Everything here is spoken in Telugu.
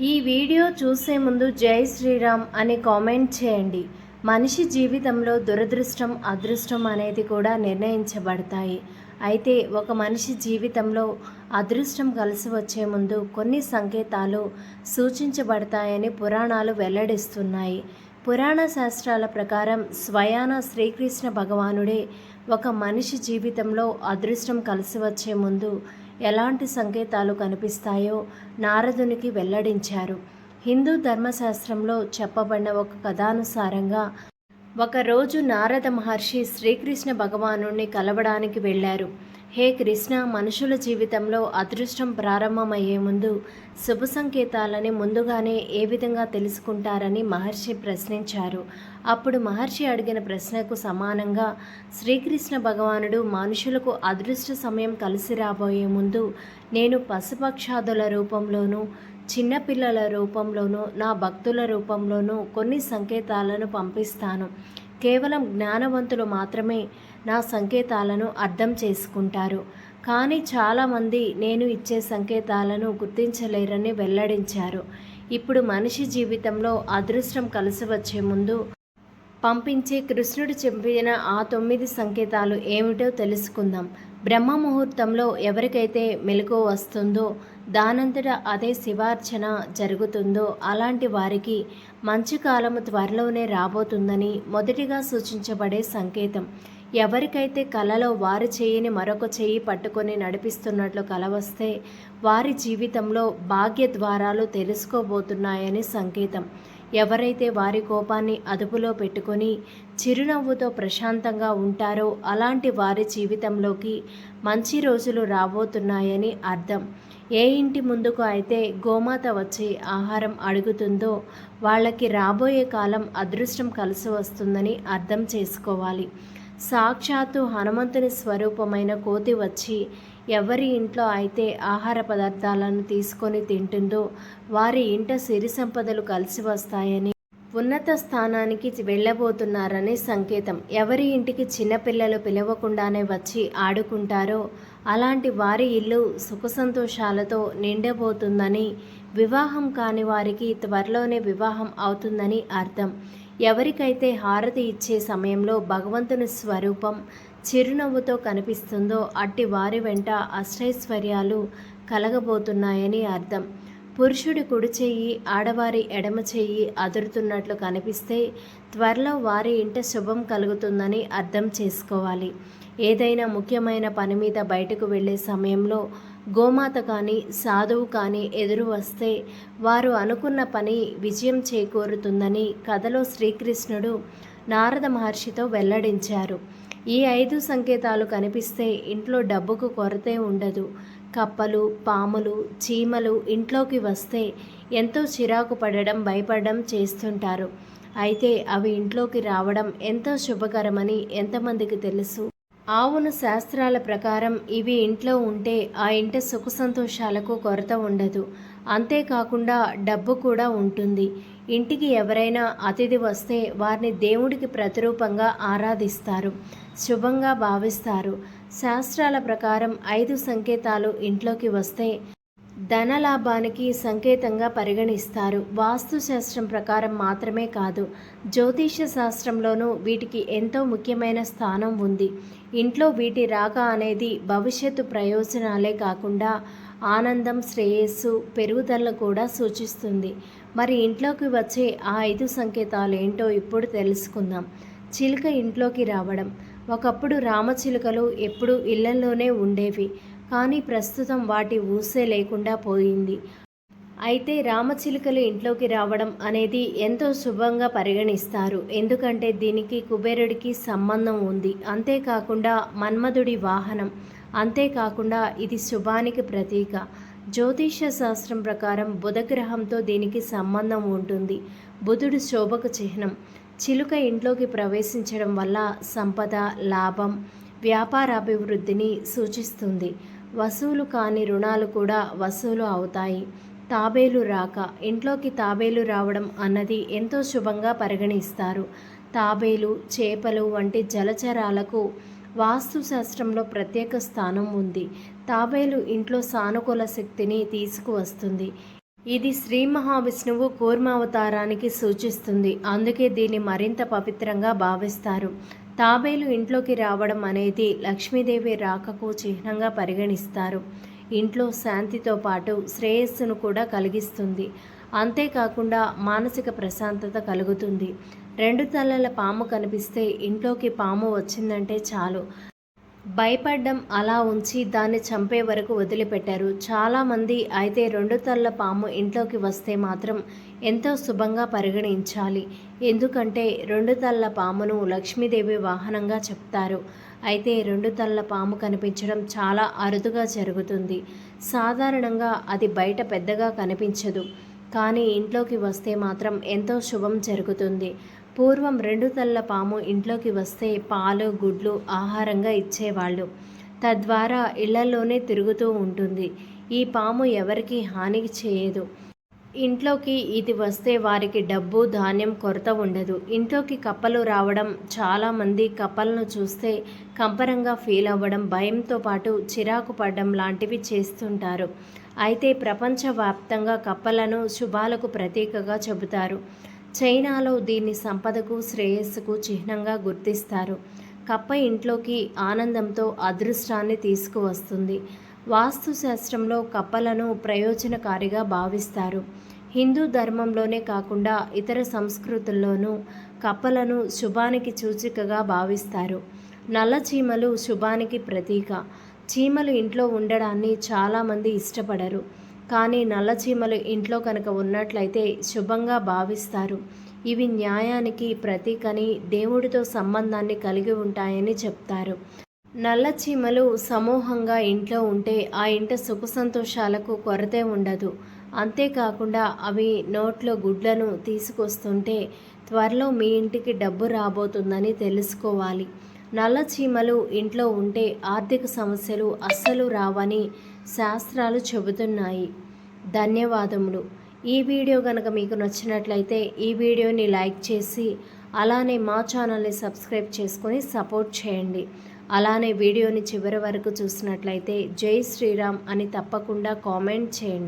ఈ వీడియో చూసే ముందు జై శ్రీరామ్ అని కామెంట్ చేయండి. మనిషి జీవితంలో దురదృష్టం అదృష్టం అనేది కూడా నిర్ణయించబడతాయి. అయితే ఒక మనిషి జీవితంలో అదృష్టం కలిసి వచ్చే ముందు కొన్ని సంకేతాలు సూచించబడతాయని పురాణాలు వెల్లడిస్తున్నాయి. పురాణ శాస్త్రాల ప్రకారం స్వయాన శ్రీకృష్ణ భగవానుడే ఒక మనిషి జీవితంలో అదృష్టం కలిసి వచ్చే ముందు ఎలాంటి సంకేతాలు కనిపిస్తాయో నారదునికి వెల్లడించారు. హిందూ ధర్మశాస్త్రంలో చెప్పబడిన ఒక కథానుసారంగా ఒకరోజు నారద మహర్షి శ్రీకృష్ణ భగవాను కలవడానికి వెళ్ళారు. హే కృష్ణ మనుషుల జీవితంలో అదృష్టం ప్రారంభమయ్యే ముందు శుభ సంకేతాలని ముందుగానే ఏ విధంగా తెలుసుకుంటారని మహర్షి ప్రశ్నించారు. అప్పుడు మహర్షి అడిగిన ప్రశ్నకు సమానంగా శ్రీకృష్ణ భగవానుడు మనుషులకు అదృష్ట సమయం కలిసి రాబోయే ముందు నేను పశుపక్షాదుల రూపంలోనూ చిన్నపిల్లల రూపంలోనూ నా భక్తుల రూపంలోనూ కొన్ని సంకేతాలను పంపిస్తాను. కేవలం జ్ఞానవంతులు మాత్రమే నా సంకేతాలను అర్థం చేసుకుంటారు. కానీ చాలామంది నేను ఇచ్చే సంకేతాలను గుర్తించలేరని వెల్లడించారు. ఇప్పుడు మనిషి జీవితంలో అదృష్టం కలిసి వచ్చే ముందు పంపించే కృష్ణుడు చెప్పిన ఆ తొమ్మిది సంకేతాలు ఏమిటో తెలుసుకుందాం. బ్రహ్మ ముహూర్తంలో ఎవరికైతే మెలకు వస్తుందో దానంతట అదే శివార్చన జరుగుతుందో అలాంటి వారికి మంచి కాలము త్వరలోనే రాబోతుందని మొదటిగా సూచించబడే సంకేతం. ఎవరికైతే కలలో వారి చేయిని మరొక చేయి పట్టుకొని నడిపిస్తున్నట్లు కల వస్తే వారి జీవితంలో భాగ్య ద్వారాలు తెలుసుకోబోతున్నాయని సంకేతం. ఎవరైతే వారి కోపాన్ని అదుపులో పెట్టుకొని చిరునవ్వుతో ప్రశాంతంగా ఉంటారో అలాంటి వారి జీవితంలోకి మంచి రోజులు రాబోతున్నాయని అర్థం. ఏ ఇంటి ముందుకు అయితే గోమాత వచ్చి ఆహారం అడుగుతుందో వాళ్ళకి రాబోయే కాలం అదృష్టం కలిసి వస్తుందని అర్థం చేసుకోవాలి. సాక్షాత్తు హనుమంతుని స్వరూపమైన కోతి వచ్చి ఎవరి ఇంట్లో అయితే ఆహార పదార్థాలను తీసుకొని తింటుందో వారి ఇంట సిరి సంపదలు కలిసి వస్తాయని ఉన్నత స్థానానికి వెళ్ళబోతున్నారని సంకేతం. ఎవరి ఇంటికి చిన్నపిల్లలు పిలవకుండానే వచ్చి ఆడుకుంటారో అలాంటి వారి ఇల్లు సుఖ సంతోషాలతో నిండబోతుందని వివాహం కాని వారికి త్వరలోనే వివాహం అవుతుందని అర్థం. ఎవరికైతే హారతి ఇచ్చే సమయంలో భగవంతుని స్వరూపం చిరునవ్వుతో కనిపిస్తుందో అట్టి వారి వెంట అష్టైశ్వర్యాలు కలగబోతున్నాయని అర్థం. పురుషుడి కుడి చెయ్యి ఆడవారి ఎడమ చెయ్యి అదురుతున్నట్లు కనిపిస్తే త్వరలో వారి ఇంట శుభం కలుగుతుందని అర్థం చేసుకోవాలి. ఏదైనా ముఖ్యమైన పని మీద బయటకు వెళ్ళే సమయంలో గోమాత కానీ సాధువు కానీ ఎదురు వస్తే వారు అనుకున్న పని విజయం చేకూరుతుందని కథలో శ్రీకృష్ణుడు నారద మహర్షితో వెల్లడించారు. ఈ ఐదు సంకేతాలు కనిపిస్తే ఇంట్లో డబ్బుకు కొరతే ఉండదు. కప్పలు పాములు చీమలు ఇంట్లోకి వస్తే ఎంతో చిరాకు పడడం భయపడడం చేస్తుంటారు. అయితే అవి ఇంట్లోకి రావడం ఎంతో శుభకరమని ఎంతమందికి తెలుసు? ఆవును శాస్త్రాల ప్రకారం ఇవి ఇంట్లో ఉంటే ఆ ఇంట సుఖ సంతోషాలకు కొరత ఉండదు. అంతేకాకుండా డబ్బు కూడా ఉంటుంది. ఇంటికి ఎవరైనా అతిథి వస్తే వారిని దేవుడికి ప్రతిరూపంగా ఆరాధిస్తారు. శుభంగా భావిస్తారు. శాస్త్రాల ప్రకారం ఐదు సంకేతాలు ఇంట్లోకి వస్తే ధనలాభానికి సంకేతంగా పరిగణిస్తారు. వాస్తుశాస్త్రం ప్రకారం మాత్రమే కాదు జ్యోతిష శాస్త్రంలోనూ వీటికి ఎంతో ముఖ్యమైన స్థానం ఉంది. ఇంట్లో వీటి రాక అనేది భవిష్యత్తు ప్రయోజనాలే కాకుండా ఆనందం శ్రేయస్సు పెరుగుదలను కూడా సూచిస్తుంది. మరి ఇంట్లోకి వచ్చే ఆ ఐదు సంకేతాలు ఏంటో ఇప్పుడు తెలుసుకుందాం. చిలుక ఇంట్లోకి రావడం. ఒకప్పుడు రామచిలుకలు ఎప్పుడూ ఇళ్ళలోనే ఉండేవి. కానీ ప్రస్తుతం వాటి ఊసే లేకుండా పోయింది. అయితే రామచిలుకలు ఇంట్లోకి రావడం అనేది ఎంతో శుభంగా పరిగణిస్తారు. ఎందుకంటే దీనికి కుబేరుడికి సంబంధం ఉంది. అంతేకాకుండా మన్మధుడి వాహనం. అంతేకాకుండా ఇది శుభానికి ప్రతీక. జ్యోతిష శాస్త్రం ప్రకారం బుధగ్రహంతో దీనికి సంబంధం ఉంటుంది. బుధుడు శోభకు చిహ్నం. చిలుక ఇంట్లోకి ప్రవేశించడం వల్ల సంపద లాభం వ్యాపారాభివృద్ధిని సూచిస్తుంది. వసూలు కాని రుణాలు కూడా వసూలు అవుతాయి. తాబేలు రాక ఇంట్లోకి తాబేలు రావడం అన్నది ఎంతో శుభంగా పరిగణిస్తారు. తాబేలు చేపలు వంటి జలచరాలకు వాస్తుశాస్త్రంలో ప్రత్యేక స్థానం ఉంది. తాబేలు ఇంట్లో సానుకూల శక్తిని తీసుకువస్తుంది. ఇది శ్రీ మహావిష్ణువు కూర్మావతారానికి సూచిస్తుంది. అందుకే దీన్ని మరింత పవిత్రంగా భావిస్తారు. తాబేలు ఇంట్లోకి రావడం అనేది లక్ష్మీదేవి రాకకు చిహ్నంగా పరిగణిస్తారు. ఇంట్లో శాంతితో పాటు శ్రేయస్సును కూడా కలిగిస్తుంది. అంతేకాకుండా మానసిక ప్రశాంతత కలుగుతుంది. రెండు తలల పాము కనిపిస్తే ఇంట్లోకి పాము వచ్చిందంటే చాలు. భయపడ్డం అలా ఉంచి దాన్ని చంపే వరకు వదిలిపెట్టారు. చాలామంది అయితే రెండు తల్ల పాము ఇంట్లోకి వస్తే మాత్రం ఎంతో శుభంగా పరిగణించాలి. ఎందుకంటే రెండు తల్ల పామును లక్ష్మీదేవి వాహనంగా చెప్తారు. అయితే రెండు తల్ల పాము కనిపించడం చాలా అరుదుగా జరుగుతుంది. సాధారణంగా అది బయట పెద్దగా కనిపించదు. కానీ ఇంట్లోకి వస్తే మాత్రం ఎంతో శుభం జరుగుతుంది. పూర్వం రెండు తల్ల పాము ఇంట్లోకి వస్తే పాలు గుడ్లు ఆహారంగా ఇచ్చేవాళ్ళు. తద్వారా ఇళ్ళలోనే తిరుగుతూ ఉంటుంది. ఈ పాము ఎవరికి హాని చేయదు. ఇంట్లోకి ఇది వస్తే వారికి డబ్బు ధాన్యం కొరత ఉండదు. ఇంట్లోకి కప్పలు రావడం చాలామంది కప్పలను చూస్తే కంపరంగా ఫీల్ అవ్వడం భయంతో పాటు చిరాకు పడడం లాంటివి చేస్తుంటారు. అయితే ప్రపంచవ్యాప్తంగా కప్పలను శుభాలకు ప్రతీకగా చెబుతారు. చైనాలో దీన్ని సంపదకు శ్రేయస్సుకు చిహ్నంగా గుర్తిస్తారు. కప్ప ఇంట్లోకి ఆనందంతో అదృష్టాన్ని తీసుకువస్తుంది. వాస్తుశాస్త్రంలో కప్పలను ప్రయోజనకారిగా భావిస్తారు. హిందూ ధర్మంలోనే కాకుండా ఇతర సంస్కృతుల్లోనూ కప్పలను శుభానికి సూచికగా భావిస్తారు. నల్ల చీమలు శుభానికి ప్రతీక. చీమలు ఇంట్లో ఉండడాన్ని చాలామంది ఇష్టపడరు. కానీ నల్ల చీమలు ఇంట్లో కనుక ఉన్నట్లయితే శుభంగా భావిస్తారు. ఇవి న్యాయానికి ప్రతీకని దేవుడితో సంబంధాన్ని కలిగి ఉంటాయని చెప్తారు. నల్ల చీమలు సమూహంగా ఇంట్లో ఉంటే ఆ ఇంట సుఖ సంతోషాలకు కొరతే ఉండదు. అంతేకాకుండా అవి నోట్లో గుడ్లను తీసుకొస్తుంటే త్వరలో మీ ఇంటికి డబ్బు రాబోతుందని తెలుసుకోవాలి. నల్ల చీమలు ఇంట్లో ఉంటే ఆర్థిక సమస్యలు అస్సలు రావని శాస్త్రాలు చెబుతున్నాయి. ధన్యవాదములు. ఈ వీడియో కనుక మీకు నచ్చినట్లయితే ఈ వీడియోని లైక్ చేసి అలానే మా ఛానల్ని సబ్స్క్రైబ్ చేసుకొని సపోర్ట్ చేయండి. అలానే వీడియోని చివరి వరకు చూసినట్లయితే జై శ్రీరామ్ అని తప్పకుండా కామెంట్ చేయండి.